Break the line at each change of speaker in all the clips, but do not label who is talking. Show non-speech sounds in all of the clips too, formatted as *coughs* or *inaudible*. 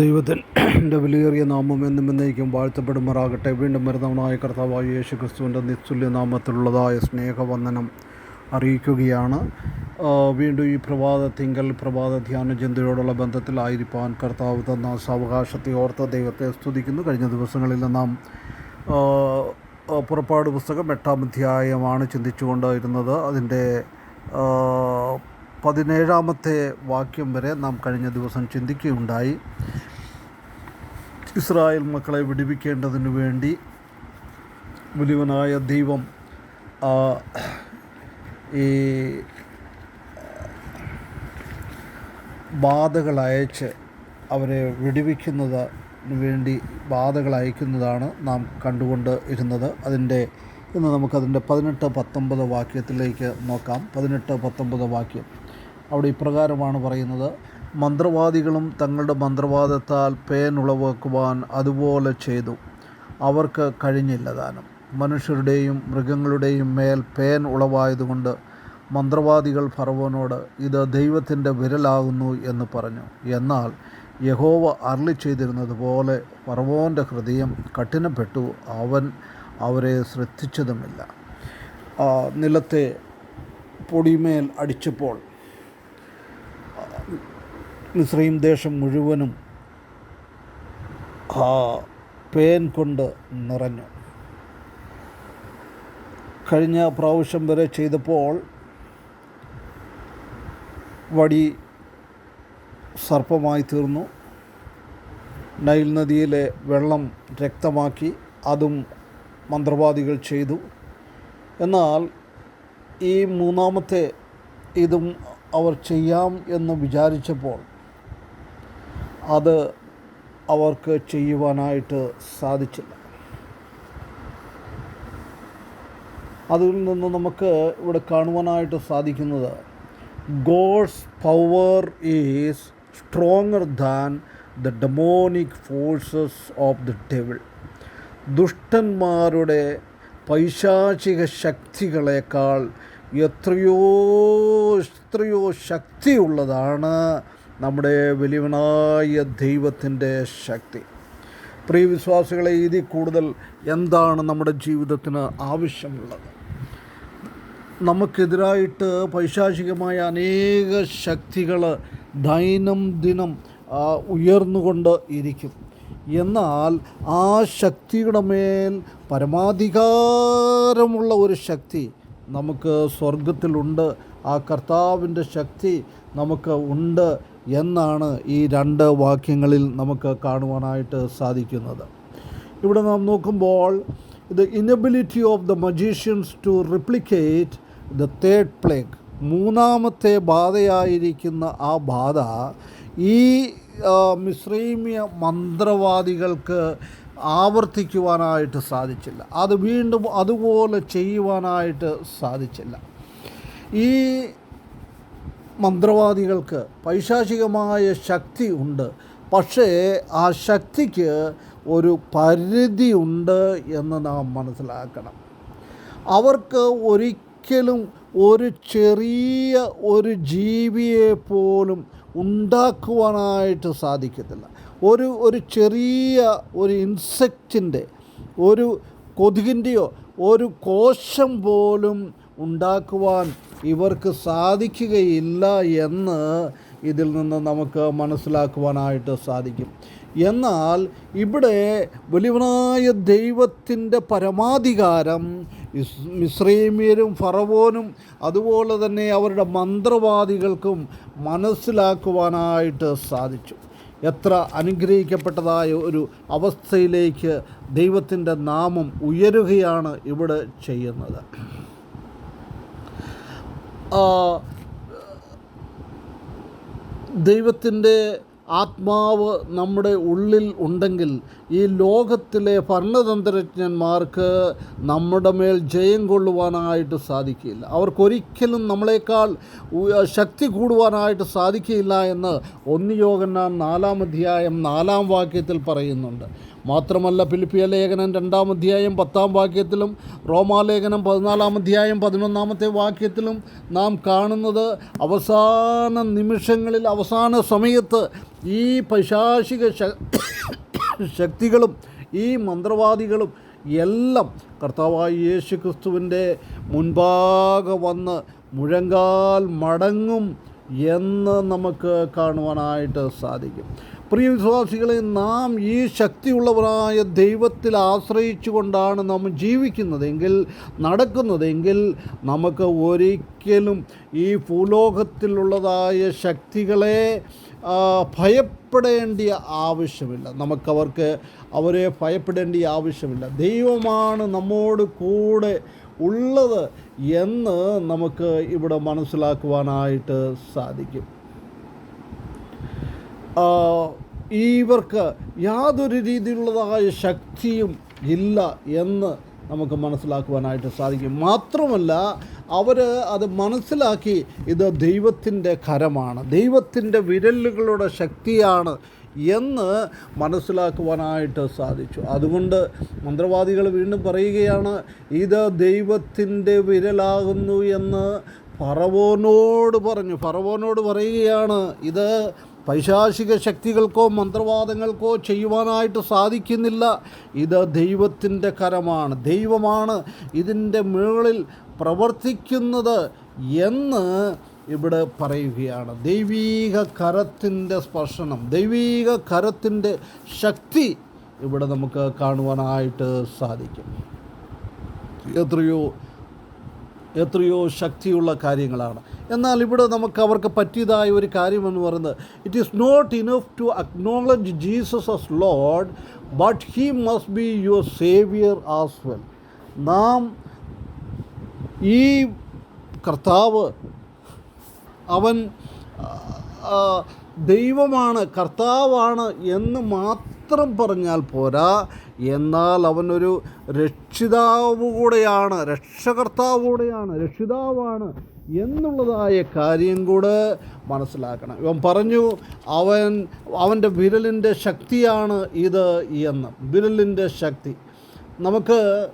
ദൈവത്തിന്റെ *clears throat* വിലയേറിയ നാമം എന്നും എന്നേക്കും വാഴ്ത്തപ്പെടുമാറാകട്ടെ. വീണ്ടും വരുന്നവനായ കർത്താവായ യേശു ക്രിസ്തുവിന്റെ നിസ്തുല്യ നാമത്തിലുള്ളതായ സ്നേഹവന്ദനം അറിയിക്കുകയാണ്. വീണ്ടും ഈ പ്രഭാതത്തിങ്കൽ പ്രഭാത ധ്യാന ചിന്തയോടുള്ള ബന്ധത്തിലായിരിക്കാൻ കർത്താവ് തന്ന സാവകാശത്തെ ഓർത്ത ദൈവത്തെ സ്തുതിക്കുന്നു. കഴിഞ്ഞ ദിവസങ്ങളിൽ നാം പുറപ്പാട് പുസ്തകം എട്ടാം അധ്യായമാണ് ചിന്തിച്ചുകൊണ്ടിരുന്നത്. അതിന്റെ പതിനേഴാമത്തെ വാക്യം വരെ നാം കഴിഞ്ഞ ദിവസം ചിന്തിക്കുകയുണ്ടായി. ഇസ്രായേൽ മക്കളെ വിടിവിക്കേണ്ടതിനു വേണ്ടി വലിയവനായ ദൈവം ഈ ബാധകൾ അയച്ച് അവരെ വിടിവിക്കുന്നതിന് വേണ്ടി ബാധകൾ അയക്കുന്നതാണ് നാം കണ്ടുകൊണ്ട് ഇരുന്നത്. അതിന്റെ ഇന്ന് നമുക്കതിന്റെ പതിനെട്ട് പത്തൊമ്പത് വാക്യത്തിലേക്ക് നോക്കാം. പതിനെട്ട് പത്തൊമ്പത് വാക്യം. അവിടെ ഇപ്രകാരമാണ് പറയുന്നത്. മന്ത്രവാദികളും തങ്ങളുടെ മന്ത്രവാദത്താൽ പേൻ ഉളവാക്കുവാൻ അതുപോലെ ചെയ്തു. അവർക്ക് കഴിഞ്ഞില്ല താനും മനുഷ്യരുടെയും മൃഗങ്ങളുടെയും മേൽ പേൻ ഉളവായതുകൊണ്ട് മന്ത്രവാദികൾ ഫറവോനോട് ഇത് ദൈവത്തിന്റെ വിരലാകുന്നു എന്ന് പറഞ്ഞു. എന്നാൽ യഹോവ അർളി ചെയ്തിരുന്നത് പോലെ ഫറവോന്റെ ഹൃദയം കഠിനപ്പെട്ടു. അവൻ അവരെ ശ്രദ്ധിച്ചതുമില്ല. നിലത്തെ പൊടിമേൽ അടിച്ചപ്പോൾ മിശ്രീം ദേശം മുഴുവനും ആ പേൻ കൊണ്ട് നിറഞ്ഞു. കഴിഞ്ഞ പ്രാവശ്യം വരെ ചെയ്തപ്പോൾ വടി സർപ്പമായി തീർന്നു. നൈൽ നദിയിലെ വെള്ളം രക്തമാക്കി അതും മന്ത്രവാദികൾ ചെയ്തു. എന്നാൽ ഈ മൂന്നാമത്തെ ഇതും അവർ ചെയ്യാം എന്ന് വിചാരിച്ചപ്പോൾ അത് അവർക്ക് ചെയ്യുവാനായിട്ട് സാധിച്ചില്ല. അതിൽ നിന്ന് നമുക്ക് ഇവിടെ കാണുവാനായിട്ട് സാധിക്കുന്നത് God's power is stronger than the demonic forces of the devil ദുഷ്ടന്മാരുടെ പൈശാചിക ശക്തികളേക്കാൾ എത്രയോ എത്രയോ ശക്തിയുള്ളതാണ് നമ്മുടെ വലിയവനായ ദൈവത്തിന്റെ ശക്തി. പ്രിയ വിശ്വാസികളെ ഇതിൽ കൂടുതൽ എന്താണ് നമ്മുടെ ജീവിതത്തിന് ആവശ്യമുള്ളത്? നമുക്കെതിരായിട്ട് പൈശാചികമായ അനേക ശക്തികൾ ദൈനംദിനം ഉയർന്നുകൊണ്ട് ഇരിക്കും. എന്നാൽ ആ ശക്തിയുടെ മേൽ പരമാധികാരമുള്ള ഒരു ശക്തി നമുക്ക് സ്വർഗത്തിലുണ്ട് ആ കർത്താവിന്റെ ശക്തി നമുക്ക് ഉണ്ട്. എന്നാണ് ഈ രണ്ട് വാക്യങ്ങളിൽ നമുക്ക് കാണുവാനായിട്ട് സാധിക്കുന്നത്. ഇവിടെ നാം നോക്കുമ്പോൾ the inability of the magicians to replicate the third plague മൂന്നാമത്തെ ബാധയായിരിക്കുന്ന ആ ബാധ ഈ മിശ്രീമ്യ മന്ത്രവാദികൾക്ക് ആവർത്തിക്കുവാനായിട്ട് സാധിച്ചില്ല. അത് വീണ്ടും അതുപോലെ ചെയ്യുവാനായിട്ട് സാധിച്ചില്ല. ഈ മന്ത്രവാദികൾക്ക് പൈശാചികമായ ശക്തി ഉണ്ട്. പക്ഷേ ആ ശക്തിക്ക് ഒരു പരിധി ഉണ്ട് എന്ന് നാം മനസ്സിലാക്കണം. അവർക്ക് ഒരിക്കലും ഒരു ചെറിയ ഒരു ജീവിയെ പോലും ഉണ്ടാക്കുവാനായിട്ട് സാധിക്കത്തില്ല. ഒരു ഒരു ചെറിയ ഒരു ഇൻസെക്റ്റിന്റെ ഒരു കൊതുകിന്റെയോ ഒരു കോശം പോലും ഉണ്ടാക്കുവാൻ ഇവർക്ക് സാധിക്കുകയില്ല എന്ന് ഇതിൽ നിന്ന് നമുക്ക് മനസ്സിലാക്കുവാനായിട്ട് സാധിക്കും. എന്നാൽ ഇവിടെ വലിയവനായ ദൈവത്തിന്റെ പരമാധികാരം മിശ്രീമ്യരും ഫറവോനും അതുപോലെ തന്നെ അവരുടെ മന്ത്രവാദികൾക്കും മനസ്സിലാക്കുവാനായിട്ട് സാധിച്ചു. എത്ര അനുഗ്രഹിക്കപ്പെട്ടതായ ഒരു അവസ്ഥയിലേക്ക് ദൈവത്തിന്റെ നാമം ഉയരുകയാണ് ഇവിടെ ചെയ്യുന്നത്. ദൈവത്തിന്റെ ആത്മാവ് നമ്മുടെ ഉള്ളിൽ ഉണ്ടെങ്കിൽ ഈ ലോകത്തിലെ ഭരണതന്ത്രജ്ഞന്മാർക്ക് നമ്മുടെ മേൽ ജയം കൊള്ളുവാനായിട്ട് സാധിക്കില്ല. അവർക്കൊരിക്കലും നമ്മളെക്കാൾ ശക്തി കൂടുവാനായിട്ട് സാധിക്കില്ല എന്ന് ഒന്നിയോഗനാം നാലാം അധ്യായം നാലാം വാക്യത്തിൽ പറയുന്നുണ്ട്. മാത്രമല്ല ഫിലിപ്പിയ ലേഖനം രണ്ടാം അധ്യായം പത്താം വാക്യത്തിലും റോമാലേഖനം പതിനാലാം അധ്യായം പതിനൊന്നാമത്തെ വാക്യത്തിലും നാം കാണുന്നത് അവസാന നിമിഷങ്ങളിൽ അവസാന സമയത്ത് ഈ പൈശാചിക ശക്തികളും ഈ മന്ത്രവാദികളും എല്ലാം കർത്താവായ യേശു ക്രിസ്തുവിന്റെ മുൻപാകെ വന്ന് മുഴങ്കാൽ മടങ്ങും എന്ന് നമുക്ക് കാണുവാനായിട്ട് സാധിക്കും. പ്രിയ വിശ്വാസികളെ നാം ഈ ശക്തിയുള്ളവരായ ദൈവത്തിൽ ആശ്രയിച്ചു കൊണ്ടാണ് നാം ജീവിക്കുന്നതെങ്കിൽ നടക്കുന്നതെങ്കിൽ നമുക്ക് ഒരിക്കലും ഈ ഭൂലോകത്തിലുള്ളതായ ശക്തികളെ ഭയപ്പെടേണ്ടിയ ആവശ്യമില്ല. നമുക്കവർക്ക് അവരെ ഭയപ്പെടേണ്ടിയ ആവശ്യമില്ല. ദൈവമാണ് നമ്മോട് കൂടെ ഉള്ളത് എന്ന് നമുക്ക് ഇവിടെ മനസ്സിലാക്കുവാനായിട്ട് സാധിക്കും. ഇവർക്ക് യാതൊരു രീതിയിലുള്ളതായ ശക്തിയും ഇല്ല എന്ന് നമുക്ക് മനസ്സിലാക്കുവാനായിട്ട് സാധിക്കും. മാത്രമല്ല അവർ അത് മനസ്സിലാക്കി ഇത് ദൈവത്തിന്റെ കരമാണ് ദൈവത്തിന്റെ വിരലുകളുടെ ശക്തിയാണ് എന്ന് മനസ്സിലാക്കുവാനായിട്ട് സാധിച്ചു. അതുകൊണ്ട് മന്ത്രവാദികൾ വീണ്ടും പറയുകയാണ് ഇത് ദൈവത്തിന്റെ വിരലാകുന്നു എന്ന് ഫറവോനോട് പറഞ്ഞു. ഫറവോനോട് പറയുകയാണ് ഇത് പൈശാചിക ശക്തികൾക്കോ മന്ത്രവാദങ്ങൾക്കോ ചെയ്യുവാനായിട്ട് സാധിക്കുന്നില്ല. ഇത് ദൈവത്തിന്റെ കരമാണ്. ദൈവമാണ് ഇതിന്റെ മുകളിൽ പ്രവർത്തിക്കുന്നത് എന്ന് ഇവിടെ പറയുകയാണ്. ദൈവീക കരത്തിന്റെ സ്പർശനം ദൈവീക കരത്തിന്റെ ശക്തി ഇവിടെ നമുക്ക് കാണുവാനായിട്ട് സാധിക്കും. എത്രയോ എത്രയോ ശക്തിയുള്ള കാര്യങ്ങളാണ്. എന്നാൽ ഇവിടെ നമുക്ക് അവർക്ക് പറ്റിയതായ ഒരു കാര്യമെന്ന് പറയുന്നത് it is not enough to acknowledge Jesus as Lord but he must be your saviour as well നാം ഈ കർത്താവ് അവൻ ദൈവമാണ് കർത്താവാണ് എന്ന് മാത്രം പറഞ്ഞാൽ പോരാ. എന്നാൽ അവനൊരു രക്ഷിതാവ് കൂടെയാണ് രക്ഷകർത്താവ് കൂടെയാണ് രക്ഷിതാവാണ് എന്നുള്ളതായ കാര്യം കൂടെ മനസ്സിലാക്കണം. ഇവൻ പറഞ്ഞു അവൻ അവന്റെ വിരലിന്റെ ശക്തിയാണ് ഇത് എന്ന്. വിരലിന്റെ ശക്തി. നമുക്ക്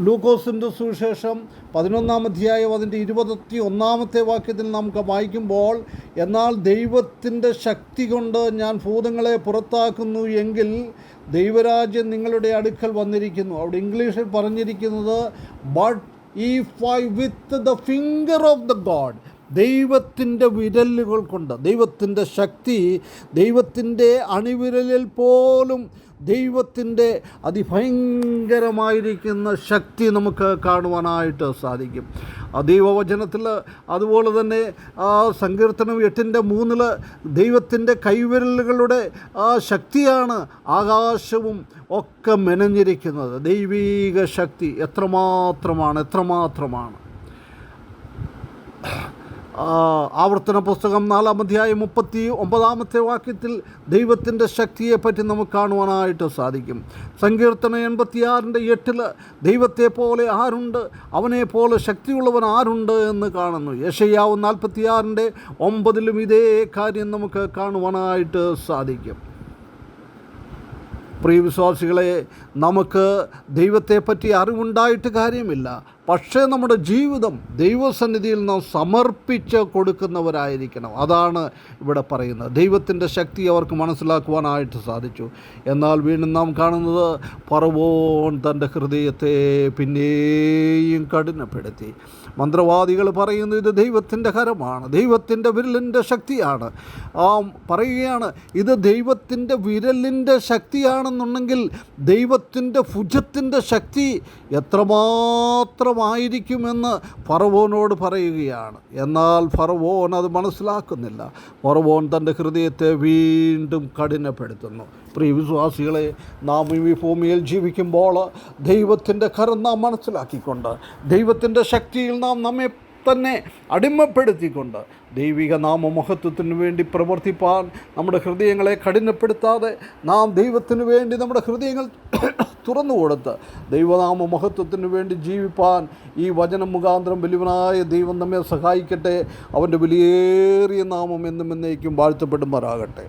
ലൂക്കോസിന്റെ സുവിശേഷം പതിനൊന്നാം അധ്യായം അതിന്റെ ഇരുപത്തി ഒന്നാമത്തെ വാക്യത്തിൽ നമുക്ക് വായിക്കുമ്പോൾ എന്നാൽ ദൈവത്തിന്റെ ശക്തി കൊണ്ട് ഞാൻ ഭൂതങ്ങളെ പുറത്താക്കുന്നു എങ്കിൽ ദൈവരാജ്യം നിങ്ങളുടെ അടുക്കൽ വന്നിരിക്കുന്നു. അവിടെ ഇംഗ്ലീഷിൽ പറഞ്ഞിരിക്കുന്നത് ബട്ട് ഈ phi with the finger of the God ദൈവത്തിന്റെ വിരലുകൾ കൊണ്ട് ദൈവത്തിന്റെ ശക്തി ദൈവത്തിന്റെ അണിവിരലിൽ പോലും ദൈവത്തിന്റെ അതിഭയങ്കരമായിരിക്കുന്ന ശക്തി നമുക്ക് കാണുവാനായിട്ട് സാധിക്കും. ദൈവവചനത്തിൽ അതുപോലെ തന്നെ ആ സങ്കീർത്തനം എട്ടിന്റെ മൂന്നിൽ ദൈവത്തിന്റെ കൈവിരലുകളുടെ ആ ശക്തിയാണ് ആകാശവും ഒക്കെ മെനഞ്ഞിരിക്കുന്നത്. ദൈവീക ശക്തി എത്രമാത്രമാണ് എത്രമാത്രമാണ്. ആവർത്തന പുസ്തകം നാലാം അധ്യായം മുപ്പത്തി ഒമ്പതാമത്തെ വാക്യത്തിൽ ദൈവത്തിന്റെ ശക്തിയെപ്പറ്റി നമുക്ക് കാണുവാനായിട്ട് സാധിക്കും. സങ്കീർത്തന എൺപത്തിയാറിന്റെ എട്ടിൽ ദൈവത്തെ പോലെ ആരുണ്ട്? അവനെ പോലെ ശക്തിയുള്ളവൻ ആരുണ്ട് എന്ന് കാണുന്നു. യശയ്യാവ് നാൽപ്പത്തിയാറിന്റെ ഒമ്പതിലും ഇതേ കാര്യം നമുക്ക് കാണുവാനായിട്ട് സാധിക്കും. പ്രിയ വിശ്വാസികളെ നമുക്ക് ദൈവത്തെപ്പറ്റി അറിവുണ്ടായിട്ട് കാര്യമില്ല. പക്ഷേ നമ്മുടെ ജീവിതം ദൈവസന്നിധിയിൽ നാം സമർപ്പിച്ച് കൊടുക്കുന്നവരായിരിക്കണം. അതാണ് ഇവിടെ പറയുന്നത്. ദൈവത്തിന്റെ ശക്തി അവർക്ക് മനസ്സിലാക്കുവാനായിട്ട് സാധിച്ചു. എന്നാൽ വീണ്ടും നാം കാണുന്നത് പറവോൻ തന്റെ ഹൃദയത്തെ പിന്നെയും കഠിനപ്പെടുത്തി. മന്ത്രവാദികൾ പറയുന്നു ഇത് ദൈവത്തിന്റെ കരമാണ് ദൈവത്തിന്റെ വിരലിന്റെ ശക്തിയാണ്. ആ പറയുകയാണ് ഇത് ദൈവത്തിന്റെ വിരലിന്റെ ശക്തിയാണെന്നുണ്ടെങ്കിൽ ദൈവത്തിന്റെ ഭുജത്തിന്റെ ശക്തി എത്രമാത്രമായിരിക്കുമെന്ന് ഫറവോനോട് പറയുകയാണ്. എന്നാൽ ഫറവോൻ അത് മനസ്സിലാക്കുന്നില്ല. ഫറവോൻ തന്റെ ഹൃദയത്തെ വീണ്ടും കഠിനപ്പെടുത്തുന്നു. പ്രിയ വിശ്വാസികളെ നാം ഈ ഭൂമിയിൽ ജീവിക്കുമ്പോൾ ദൈവത്തിന്റെ കരം നാം മനസ്സിലാക്കിക്കൊണ്ട് ദൈവത്തിന്റെ ശക്തിയിൽ നാം നമ്മെ തന്നെ അടിമപ്പെടുത്തിക്കൊണ്ട് ദൈവിക നാമമഹത്വത്തിന് വേണ്ടി പ്രവർത്തിപ്പാൻ നമ്മുടെ ഹൃദയങ്ങളെ കഠിനപ്പെടുത്താതെ നാം ദൈവത്തിനു വേണ്ടി നമ്മുടെ ഹൃദയങ്ങൾ *coughs* തുറന്നു കൊടുത്ത് ദൈവനാമ മഹത്വത്തിന് വേണ്ടി ജീവിപ്പാൻ ഈ വചനം മുഖാന്തരം വലിയവനായ ദൈവം നമ്മെ സഹായിക്കട്ടെ. അവന്റെ വലിയേറിയ നാമം എന്നും എന്നേക്കും വാഴ്ത്തപ്പെടുമാറാകട്ടെ.